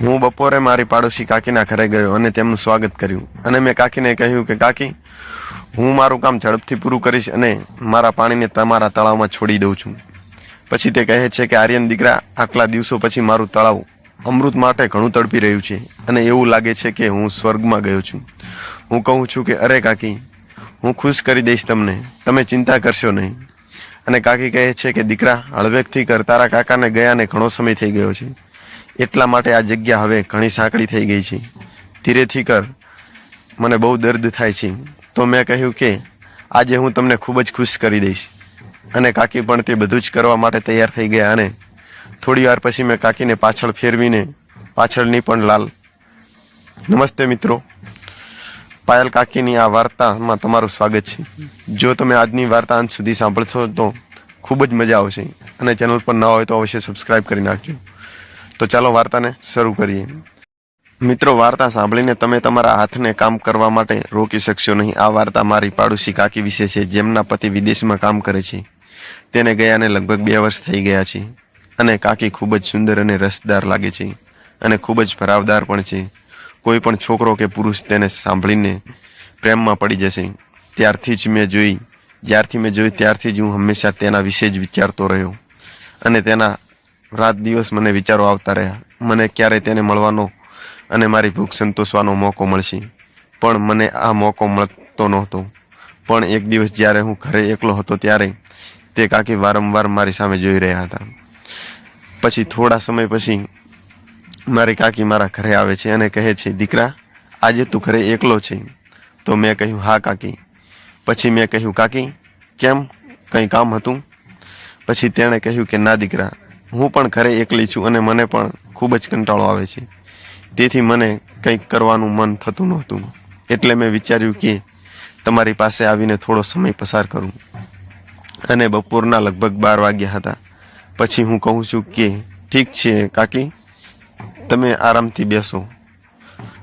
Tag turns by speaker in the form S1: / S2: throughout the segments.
S1: હું બપોરે મારી પાડોશી કાકીના ઘરે ગયો અને તેમનું સ્વાગત કર્યું. અને મેં કાકીને કહ્યું કે, કાકી, હું મારું કામ ઝડપથી પૂરું કરીશ અને મારા પાણીને તમારા તળાવમાં છોડી દઉં છું. પછી તે કહે છે કે, આર્યન દીકરા, આટલા દિવસો પછી મારું તળાવ અમૃત માટે ઘણું તડપી રહ્યું છે અને એવું લાગે છે કે હું સ્વર્ગમાં ગયો છું. હું કહું છું કે, અરે કાકી, હું ખુશ કરી દઈશ તમને. તમે ચિંતા કરશો નહીં. અને કાકી કહે છે કે, દીકરા, હળવેકથી કર તારા કાકાને ગયાને ઘણો સમય થઈ ગયો છે. એટલા માટે આ જગ્યા હવે ઘણી સાંકડી થઈ ગઈ છે. ધીરેથી કર મને બહુ દર્દ થાય છે. તો મેં કહ્યું કે આજે હું તમને ખૂબ જ ખુશ કરી દઈશ. અને કાકી પણ તે બધું જ કરવા માટે તૈયાર થઈ ગયા અને થોડી વાર પછી મેં કાકીને પાછળ ફેરવીને પાછળની પણ લાલ. નમસ્તે મિત્રો. પાયલ કાકીની આ વાર્તામાં તમારું સ્વાગત છે. જો તમે આજની વાર્તા અંત સુધી સાંભળશો તો ખૂબ જ મજા આવશે. અને ચેનલ પર ન હોય તો અવશ્ય સબસ્ક્રાઈબ કરી નાખજો. તો ચાલો વાર્તાને શરૂ કરીએ. મિત્રો, વાર્તા સાંભળીને તમે તમારા હાથને કામ કરવા માટે રોકી શકશો નહીં. આ વાર્તા મારી પાડોશી કાકી વિશે છે, જેમના પતિ વિદેશમાં કામ કરે છે. તેને ગયાને લગભગ બે વર્ષ થઈ ગયા છે અને કાકી ખૂબ જ સુંદર અને રસદાર લાગે છે અને ખૂબ જ ભરાવદાર પણ છે. કોઈ પણ છોકરો કે પુરુષ તેને સાંભળીને પ્રેમમાં પડી જશે. ત્યારથી જ મેં જોઈ, જ્યારથી મેં જોઈ ત્યારથી જ હું હંમેશા તેના વિશે જ વિચારતો રહ્યો અને તેના રાત દિવસ મને વિચારો આવતા રહ્યા. મને ક્યારે તેને મળવાનો અને મારી ભૂખ સંતોષવાનો મોકો મળશે. પણ મને આ મોકો મળતો નહોતો. પણ એક દિવસ જ્યારે હું ઘરે એકલો હતો ત્યારે તે કાકી વારંવાર મારી સામે જોઈ રહ્યા હતા. પછી થોડા સમય પછી મારી કાકી મારા ઘરે આવે છે અને કહે છે, દીકરા, આજે તું ઘરે એકલો છે. તો મેં કહ્યું, હા કાકી. પછી મેં કહ્યું, કાકી, કેમ? કંઈ કામ હતું? પછી તેણે કહ્યું કે, ના દીકરા હું પણ ઘરે એકલી છું અને મને પણ ખૂબ જ કંટાળો આવે છે. તેથી મને કંઈક કરવાનું મન થતું નહોતું. એટલે મેં વિચાર્યું કે તમારી પાસે આવીને થોડો સમય પસાર કરું. અને બપોરના લગભગ બાર વાગ્યા હતા. પછી હું કહું છું કે ઠીક છે કાકી, તમે આરામથી બેસો.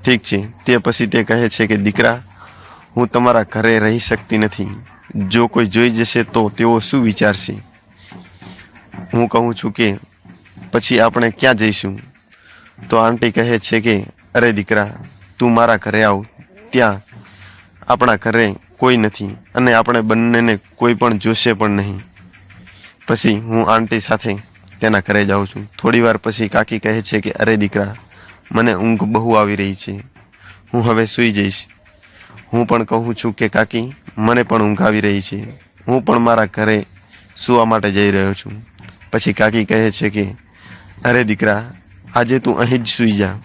S1: ઠીક છે, તે પછી તે કહે છે કે દીકરા, હું તમારા ઘરે રહી શકતી નથી. જો કોઈ જોઈ જશે તો તેઓ શું વિચારશે? હું કહું છું કે પછી આપણે ક્યાં જઈશું? તો આંટી કહે છે કે, અરે દીકરા, તું મારા ઘરે આવ. ત્યાં આપણા ઘરે કોઈ નથી અને આપણે બંનેને કોઈ પણ જોશે પણ નહીં. પછી હું આંટી સાથે તેના ઘરે જાઉં છું. થોડી વાર પછી કાકી કહે છે કે, અરે દીકરા, મને ઊંઘ બહુ આવી રહી છે. હું હવે સૂઈ જઈશ. હું પણ કહું છું કે, કાકી, મને પણ ઊંઘ આવી રહી છે. હું પણ મારા ઘરે સૂવા માટે જઈ રહ્યો છું. પછી કાકી કહે છે કે, અરે દીકરા, આજે તું અહીં જ સૂઈ જા.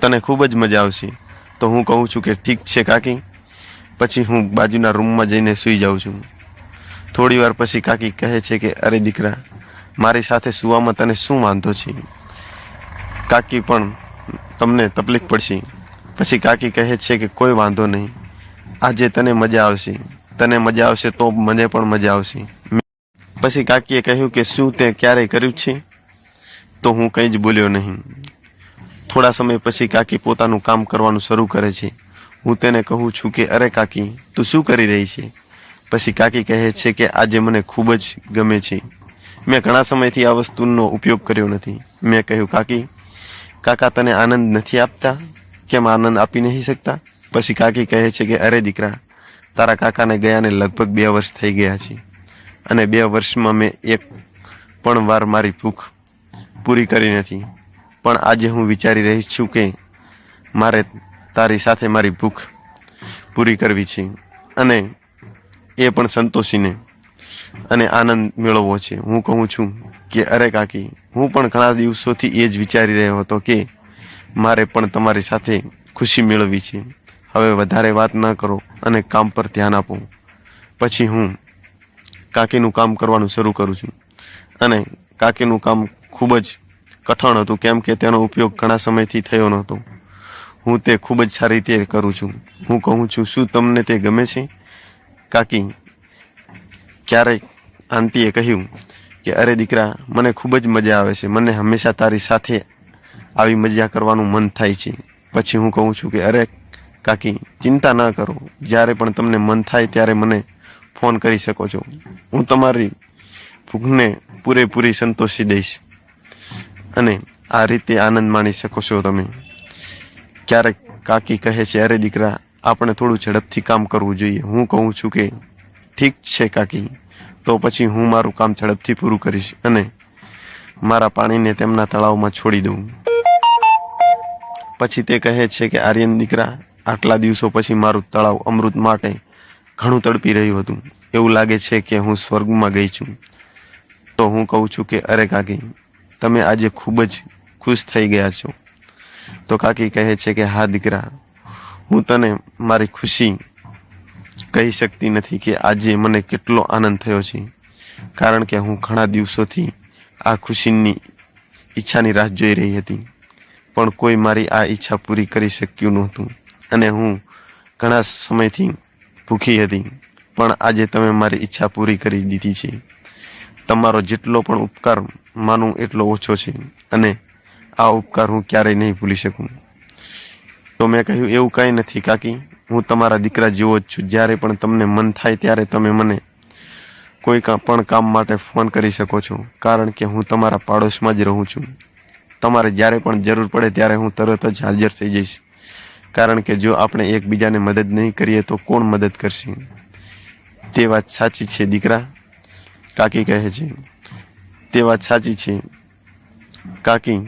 S1: તને ખૂબ જ મજા આવશે. તો હું કહું છું કે, ઠીક છે કાકી. પછી હું બાજુના રૂમમાં જઈને સૂઈ જાઉં છું. થોડી વાર પછી કાકી કહે છે કે, અરે દીકરા, મારી સાથે સૂવામાં તને શું વાંધો છે? કાકી પણ તમને તકલીફ પડશે. પછી કાકી કહે છે કે, કોઈ વાંધો નહીં. આજે તને મજા આવશે. તને મજા આવશે તો મને પણ મજા આવશે. પછી કાકીએ કહ્યું કે શું તે ક્યારે કર્યું છે? તો હું કંઈ જ બોલ્યો નહીં. થોડા સમય પછી કાકી પોતાનું કામ કરવાનું શરૂ કરે છે. હું તેને કહું છું કે, અરે કાકી, તું શું કરી રહી છે? પછી કાકી કહે છે કે, આજે મને ખૂબ જ ગમે છે. મેં ઘણા સમયથી આ વસ્તુનો ઉપયોગ કર્યો નથી. મેં કહ્યું, કાકી, કાકા તને આનંદ નથી આપતા? કેમ આનંદ આપી નહીં શકતા? પછી કાકી કહે છે કે, અરે દીકરા, તારા કાકાને ગયાને લગભગ બે વર્ષ થઈ ગયા છે. અને બે વર્ષમાં મેં એક પણ વાર મારી ભૂખ પૂરી કરી નથી. પણ આજે હું વિચારી રહી છું કે મારે તારી સાથે મારી ભૂખ પૂરી કરવી છે અને એ પણ સંતોષીને અને આનંદ મેળવવો છે. હું કહું છું કે, અરે કાકી, હું પણ ઘણા દિવસોથી એ જ વિચારી રહ્યો હતો કે મારે પણ તમારી સાથે ખુશી મેળવવી છે. હવે વધારે વાત ન કરો અને કામ પર ધ્યાન આપો. પછી હું કાકીનું કામ કરવાનું શરૂ કરું છું. અને કાકીનું કામ ખૂબ જ કઠણ હતું, કેમ કે તેનો ઉપયોગ ઘણા સમયથી થયો નહોતો. હું તે ખૂબ જ સારી રીતે કરું છું. હું કહું છું, શું તમને તે ગમે છે? કાકી ક્યારેક આંટીએ કહ્યું કે, અરે દીકરા, મને ખૂબ જ મજા આવે છે. મને હંમેશા તારી સાથે આવી મજા કરવાનું મન થાય છે. પછી હું કહું છું કે, અરે કાકી, ચિંતા ન કરો. જ્યારે પણ તમને મન થાય ત્યારે મને ફોન કરી શકો છો. હું તમારી ભૂખને પૂરેપૂરી સંતોષી દઈશ અને આ રીતે આનંદ માણી શકો છો તમે. ક્યારેક કાકી કહે છે, અરે દીકરા, આપણે થોડું ઝડપથી કામ કરવું જોઈએ. હું કહું છું કે, ઠીક છે કાકી, તો પછી હું મારું કામ ઝડપથી પૂરું કરીશ અને મારા પાણીને તેમના તળાવમાં છોડી દઉં. પછી તે કહે છે કે, આર્યન દીકરા, આટલા દિવસો પછી મારું તળાવ અમૃત માટે ઘણું તડપી રહ્યું હતું. એવું લાગે છે કે હું સ્વર્ગમાં ગઈ છું. તો હું કહું છું કે, અરે કાકી, તમે આજે ખૂબ જ ખુશ થઈ ગયા છો. તો કાકી કહે છે કે, હા દીકરા, હું તને મારી ખુશી કહી શકતી નથી કે આજે મને કેટલો આનંદ થયો છે. કારણ કે હું ઘણા દિવસોથી આ ખુશીની ઈચ્છાની રાહ જોઈ રહી હતી. પણ કોઈ મારી આ ઈચ્છા પૂરી કરી શક્યું નહોતું. અને હું ઘણા સમયથી ભૂખી હતી. પણ આજે તમે મારી ઈચ્છા પૂરી કરી દીધી છે. તમારો જેટલો પણ ઉપકાર માનું એટલો ઓછો છે. અને આ ઉપકાર હું ક્યારેય નહીં ભૂલી શકું. તો મેં કહ્યું, એવું કંઈ નથી કાકી. હું તમારા દીકરા જેવો જ છું. જ્યારે પણ તમને મન થાય ત્યારે તમે મને કોઈ પણ કામ માટે ફોન કરી શકો છો. કારણ કે હું તમારા પાડોશમાં જ રહું છું. તમારે જ્યારે પણ જરૂર પડે ત્યારે હું તરત જ હાજર થઈ જઈશ. કારણ કે જો આપણે એકબીજાને મદદ નહીં કરીએ તો કોણ મદદ કરશે? તે વાત સાચી છે દીકરા. કાકી કહે છે, તે વાત સાચી છે. કાકી,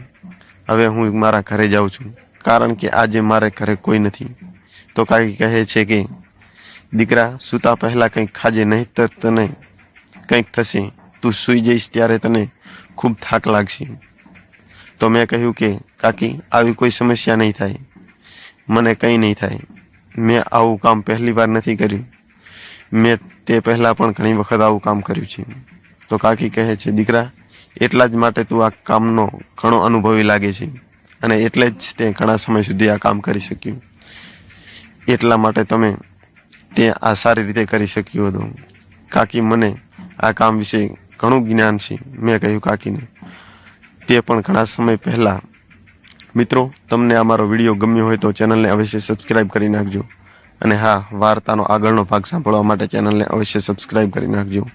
S1: હવે હું મારા ઘરે જાઉં છું. કારણ કે આજે મારે ઘરે કોઈ નથી. તો કાકી કહે છે કે, દીકરા, સૂતા પહેલાં કંઈક ખાજે નહીં તો તને કંઈક થશે. તું સૂઈ જઈશ ત્યારે તને ખૂબ થાક લાગશે. તો મેં કહ્યું કે, કાકી, આવી કોઈ સમસ્યા નહીં થાય. મને કંઈ નહીં થાય. મેં આવું કામ પહેલી વાર નથી કર્યું. મેં તે પહેલાં પણ ઘણી વખત આવું કામ કર્યું છે. તો કાકી કહે છે, દીકરા, એટલા જ માટે તું આ કામનો ઘણો અનુભવી લાગે છે. અને એટલે જ તે ઘણા સમય સુધી આ કામ કરી શક્યું. એટલા માટે તમે તે આ સારી રીતે કરી શક્યું હતું. કાકી, મને આ કામ વિશે ઘણું જ્ઞાન છે, મેં કહ્યું કાકીને. તે પણ ઘણા સમય પહેલાં મિત્રો, તમને આ મારો વીડિયો ગમ્યો હોય તો ચેનલને અવશ્ય સબસ્ક્રાઇબ કરી નાખજો. અને હા, વાર્તાનો આગળનો ભાગ સાંભળવા માટે ચેનલને અવશ્ય સબસ્ક્રાઇબ કરી નાખજો.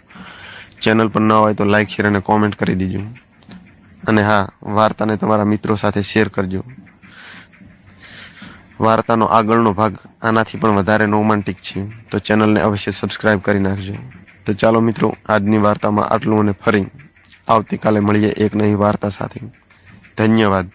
S1: ચેનલ પર ન હોય તો લાઇક શેર અને કોમેન્ટ કરી દેજો. અને હા, વાર્તાને તમારા મિત્રો સાથે શેર કરજો. વાર્તાનો આગળનો ભાગ આનાથી પણ વધારે રોમાન્ટિક છે. તો ચેનલને અવશ્ય સબસ્ક્રાઇબ કરી નાખજો. તો ચાલો મિત્રો, આજની વાર્તામાં આટલું અને ફરી આવતીકાલે મળીએ એક નવી વાર્તા સાથે. ધન્યવાદ.